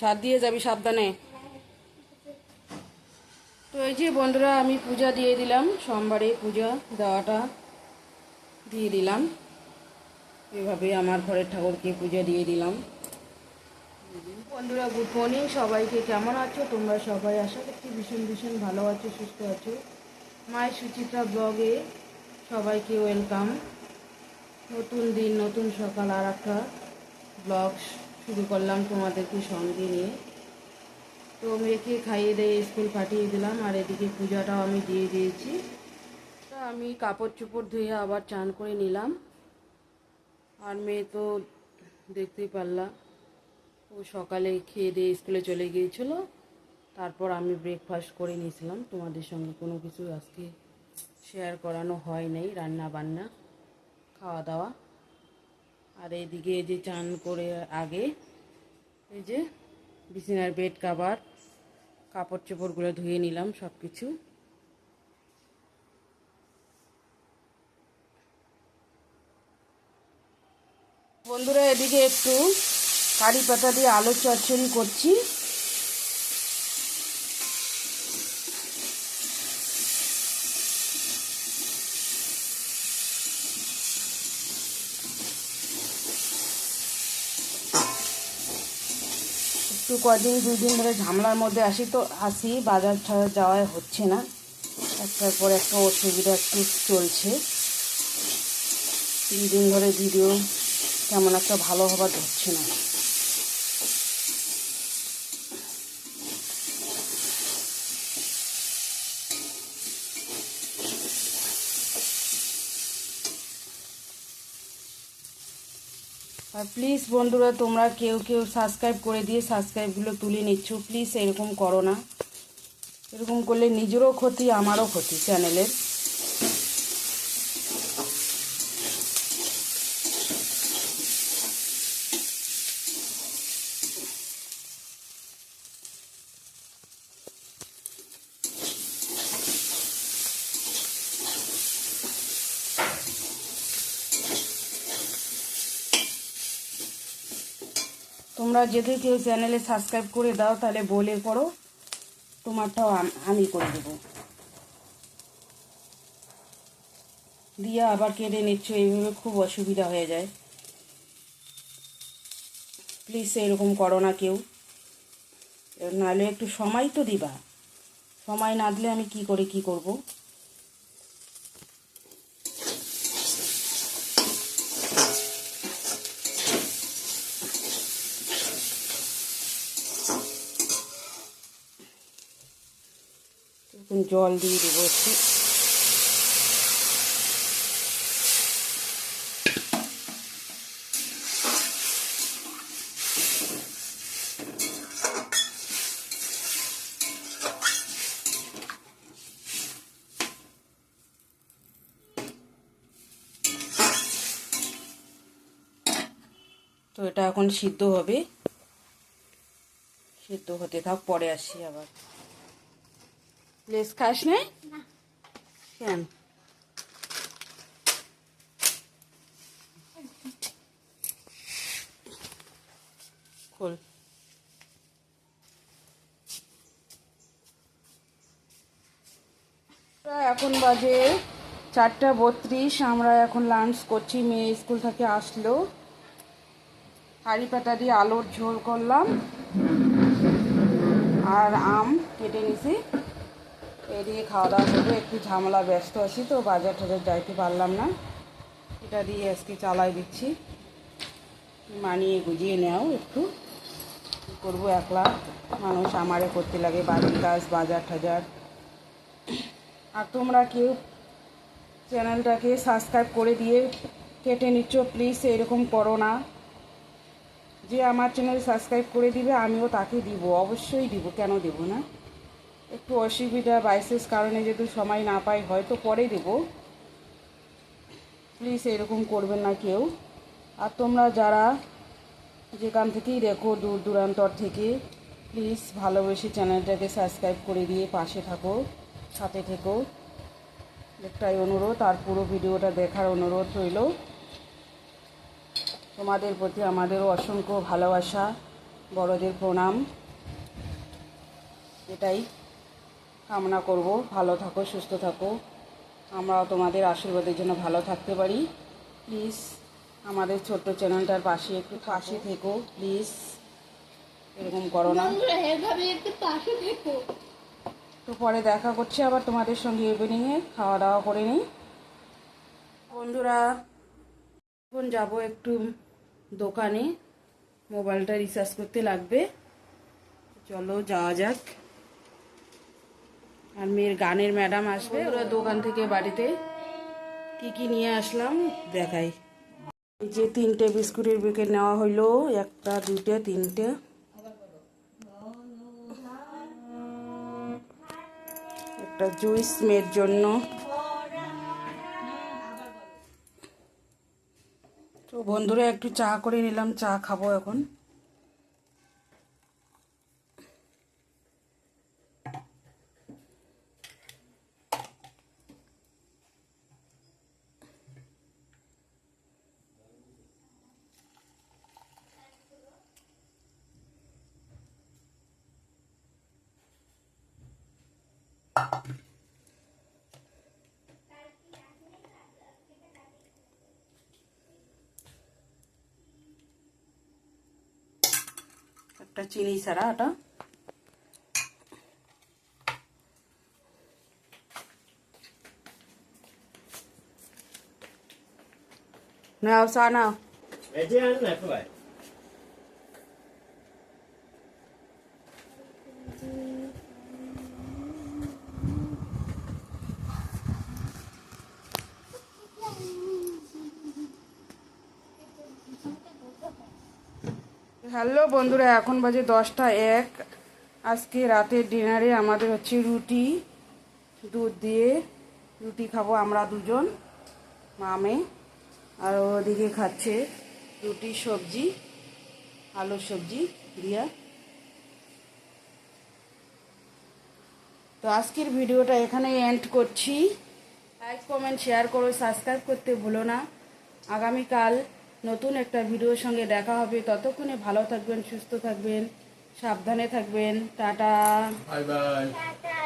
ছাদ দিয়ে যাবি সাবধানে। তো এই যে বন্ধুরা, আমি পূজা দিয়ে দিলাম, সোমবারে পূজা দেওয়াটা দিয়ে দিলাম। এভাবে আমার ঘরের ঠাকুরকে পূজা দিয়ে দিলাম। বন্ধুরা গুড মর্নিং সবাইকে কেমন আছো? তোমরা সবাই আশা করছি ভীষণ ভীষণ ভালো আছো, সুস্থ আছো। মায়ের সুচিত্রা ব্লগে সবাইকে ওয়েলকাম নতুন দিন, নতুন সকাল আর একটা ব্লগ শুরু করলাম তোমাদেরকে সঙ্গে নিয়ে। তো মেয়েকে খাইয়ে দিয়ে স্কুল পাঠিয়ে দিলাম আর এদিকে পূজাটাও আমি দিয়ে দিয়েছি। তা আমি কাপড় চোপড় ধুয়ে আবার চান করে নিলাম। আর মেয়ে তো দেখতেই পারলাম ও সকালে খেয়ে দিয়ে স্কুলে চলে গিয়েছিল। তারপর আমি ব্রেকফাস্ট করে নিয়েছিলাম। তোমাদের সঙ্গে কোনো কিছু আজকে শেয়ার করানো হয় নাই রান্না বান্না খাওয়া দাওয়া। আর এইদিকে যে চান করে আগে এই যে বিছানার বেড কাভার, কাপড় চোপড়গুলো ধুয়ে নিলাম সব কিছু বন্ধুরা, এদিকে একটু কারি পাতা দিয়ে আলো চচ্চড়ি করছি। একটু কদিন দুই দিন ধরে ঝামেলার মধ্যে আসি তো আসি বাজার ছাড়া যাওয়াই হচ্ছে না। একটার পর একটা অসুবিধা একটু চলছে। তিন দিন ধরে ভিডিও তেমন একটা ভালো হবার ধরছে না। আর প্লিজ বন্ধুরা, তোমরা কেউ কেউ সাবস্ক্রাইব করে দিয়ে সাবস্ক্রাইবগুলো তুলে নিচ্ছ। প্লিজ এরকম করো না। এরকম করলে নিজেরও ক্ষতি, আমারও ক্ষতি চ্যানেলের তোমরা যদি কেউ চ্যানেলে সাবস্ক্রাইব করে দাও, তাহলে বলে করো, তোমারটাও আমি করে দেবো। দিয়ে আবার কেটে নিচ্ছ, এইভাবে খুব অসুবিধা হয়ে যায়। প্লিজ এরকম করো না কেউ। নাহলে একটু সময় তো দিবা। সময় না দিলে আমি কি করে কি করব? এখন জল দিয়ে দেবো একটু। তো এটা এখন সিদ্ধ হবে। সিদ্ধ হতে থাক, পরে আসি আবার। লেস খাস না কেন খোল এখন বাজে চারটা বত্রিশ আমরা এখন লাঞ্চ করছি মেয়ে স্কুল থেকে আসলো। হাঁড়ি পাতা দিয়ে আলুর ঝোল করলাম। আর আম কেটে নিছি। এই দিয়ে খাওয়া দাওয়া করব, একটু ঝামেলা, ব্যস্ত আছি তো, বাজার টাজার যাইতে পারলাম না। এটা দিয়ে আজকে চালাই দিচ্ছি। মানিয়ে গুজিয়ে নেও একটু। করব একলা। মানুষ আমারে করতে লাগে, বাড়ির কাজ, বাজার টাজার। আর তোমরা কেউ চ্যানেলটাকে সাবস্ক্রাইব করে দিয়ে কেটে নিচ্ছ, প্লিজ এরকম করো না। যে আমার চ্যানেল সাবস্ক্রাইব করে দিবে, আমিও তাকে দিব, অবশ্যই দিব, কেন দেব না? একটু অসুবিধা, বাইসেস কারণে যেহেতু সময় না পাই, হয়তো পরে দেব। প্লিজ এরকম করবেন না কেউ। আর তোমরা যারা যেখান থেকেই দেখো দূর দূরান্তর থেকে প্লিজ ভালোবেসে চ্যানেলটাকে সাবস্ক্রাইব করে দিয়ে পাশে থাকো, সাথে থেকো। একটাই অনুরোধ, আর পুরো ভিডিওটা দেখার অনুরোধ রইল। তোমাদের প্রতি আমাদেরও অসংখ্য ভালোবাসা, বড়দের প্রণাম। এটাই। কামনা করব। ভালো থাকো সুস্থ থাকো। আমরাও তোমাদের আশীর্বাদের জন্য ভালো থাকতে পারি। প্লিজ আমাদের ছোট্ট চ্যানেলটার পাশে একটু পাশে থেকো প্লিজ। এরকম করো না। তো পরে দেখা করছি আবার তোমাদের সঙ্গে ইভিনিংয়ে খাওয়া দাওয়া করে নিই। বন্ধুরা এখন যাব একটু দোকানে। মোবাইলটা রিচার্জ করতে লাগবে। চলো যাওয়া যাক। আর মেয়ের গানের ম্যাডাম আসবে, ওরা দোকান থেকে বাড়িতে কি কি নিয়ে আসলাম দেখাই। এই যে তিনটে বিস্কুটের প্যাকেট নেওয়া হইল, একটা, দুইটা, তিনটে। একটা জুইস মেয়ের জন্য। তো বন্ধুরা, একটু চা করে নিলাম, চা খাব এখন। একটা চিনি ছাড়া এটা নাও চা নাও Vedi Anna, com'è? হ্যালো বন্ধুরা, এখন বাজে দশটা এক। আজকে রাতের ডিনারে আমাদের হচ্ছে রুটি, দুধ দিয়ে রুটি খাব আমরা দুজন মামে আর ওদিকে খাচ্ছে রুটি, সবজি, আলুর সবজি দিয়া। তো আজকের ভিডিওটা এখানেই এন্ড করছি। লাইক কমেন্ট শেয়ার করো সাবস্ক্রাইব করতে ভুলো না। আগামীকাল নতুন একটা ভিডিওর সঙ্গে দেখা হবে। ততক্ষণে ভালো থাকবেন সুস্থ থাকবেন সাবধানে থাকবেন। টাটা। Bye bye. টাটা।